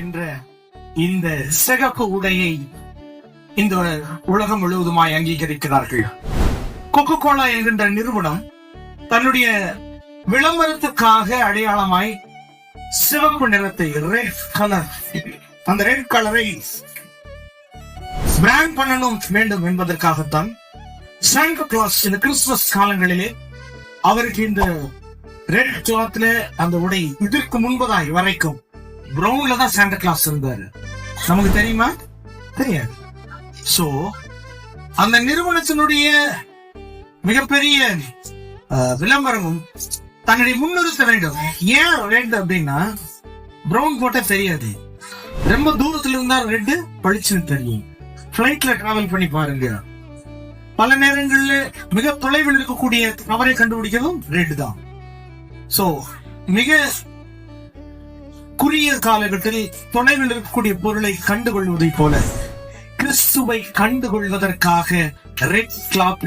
என்கின்ற இந்த சிகப்பு உடையை இந்த உலகம் முழுவதுமாய் அங்கீகரிக்கிறார்கள். கொக்கோ கோலா என்கின்ற நிறுவனம் தன்னுடைய விளம்பரத்துக்காக அடையாளமாய் சிவப்பு நிறத்தை ரெட் கலர் அந்த ரெட் கலரை பிராண்ட் பண்ணணும் வேண்டும் என்பதற்காகத்தான் சாண்டா கிளாஸ் இந்த கிறிஸ்துமஸ் காலங்களிலே அவருக்கு இந்த ரெட் கிளாத்ல அந்த உடை இதற்கு முன்பதாய் வரைக்கும் பிரவுன்ல தான் சாண்டா கிளாஸ் இருந்தாரு. நமக்கு தெரியுமா? தெரியாது. சோ அந்த நிறுவனத்தினுடைய மிகப்பெரிய விளம்பரமும் தன்னுடைய முன்னிறுத்த வேண்டும் ஏன் ரெட் அப்படின்னா பிரவுன் போட்டா தெரியாது. ரொம்ப தூரத்துல இருந்தா ரெட்டு பளிச்சுன்னு தெரியும். பிளைட்ல டிராவல் பண்ணி பாருங்க. பல நேரங்கள்ல மிக தொலைவில் இருக்கக்கூடிய தவறை கண்டுபிடிக்கிறதும் ரெட் தான். சோ மிக குறுகிய காலகட்டத்தில் தொலைவில் இருக்கக்கூடிய பொருளை கண்டுகொள்வதை போல கிறிஸ்துவை கண்டுகொள்வதற்காக ரெட் கிளாப்